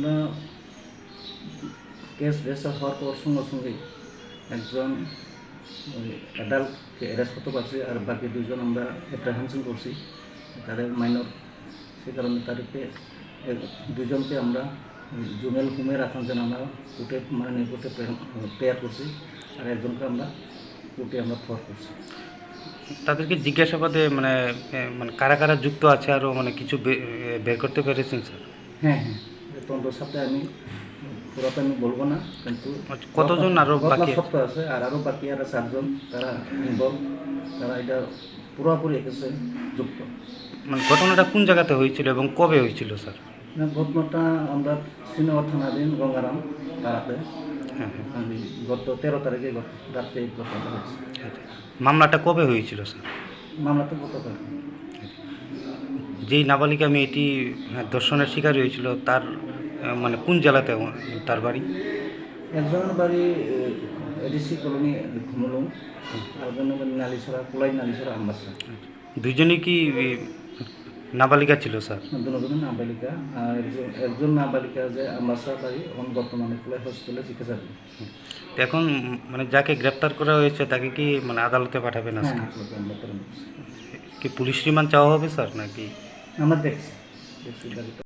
আমরা case register হওয়ার পর সঙ্গে সঙ্গে একজন অ্যাডাল্টকে অ্যারেস্ট করতে পারছি আর বাকি দুজন আমরা অ্যাপ্রিহেনশন করছি। তাদের মাইনর সে কারণে তাদেরকে দুজনকে আমরা জুমেল হোমে রাখার জন্য আমরা কোর্টে মানে কোর্টে প্রেয়ার করছি আর একজনকে আমরা কোর্টে আমরা ফর করছি। তাদেরকে জিজ্ঞাসাবাদে মানে মানে কারা কারা যুক্ত আছে আরও মানে কিছু বের করতে পেরেছেন স্যার? হ্যাঁ হ্যাঁ। তন্ত্র সপ্তাহে আমি পুরোটা আমি বলব না কিন্তু আচ্ছা, কতজন আরও বাকি? সপ্তাহ আছে আর আরও বাকি আর চারজন তারা ইনভলভ তারা এটা পুরোপুরি এসেছে যুক্ত। মানে ঘটনাটা কোন জায়গাতে হয়েছিল এবং কবে হয়েছিল স্যার? ঘটনাটা আমরা শ্রীনগর থানাধীন গঙ্গারাম পাড়াতে। হ্যাঁ হ্যাঁ। আমি গত তেরো তারিখে গত- রাত্রে ঘটনাটা হয়েছে আচ্ছা। মামলাটা কবে হয়েছিল স্যার? মামলাটা গতকাল। যেই নাবালিকা মেয়েটি হ্যাঁ, ধর্ষণের শিকার হয়েছিল তার মানে কোন জেলাতে তার বাড়ি? একজনের বাড়ি এডিসি কলোনি ঘুমলুম আর একজনের বাড়ি নালিছড়া কোলাই নালিছড়া আমবাসা। দুজনেই কি নাবালিকা ছিল স্যার? দুজন নাবালিকা। আর একজন নাবালিকা যে আমবাসা বাড়ি এখন বর্তমানে কোলাই হসপিটালে চিকিৎসা দিই এখন মানে যাকে গ্রেপ্তার করা হয়েছে তাকে কি মানে আদালতে পাঠাবেন হ্যাঁ আজকে নিচ্ছি। কি পুলিশ রিমান্ড চাওয়া হবে স্যার নাকি? Namaste.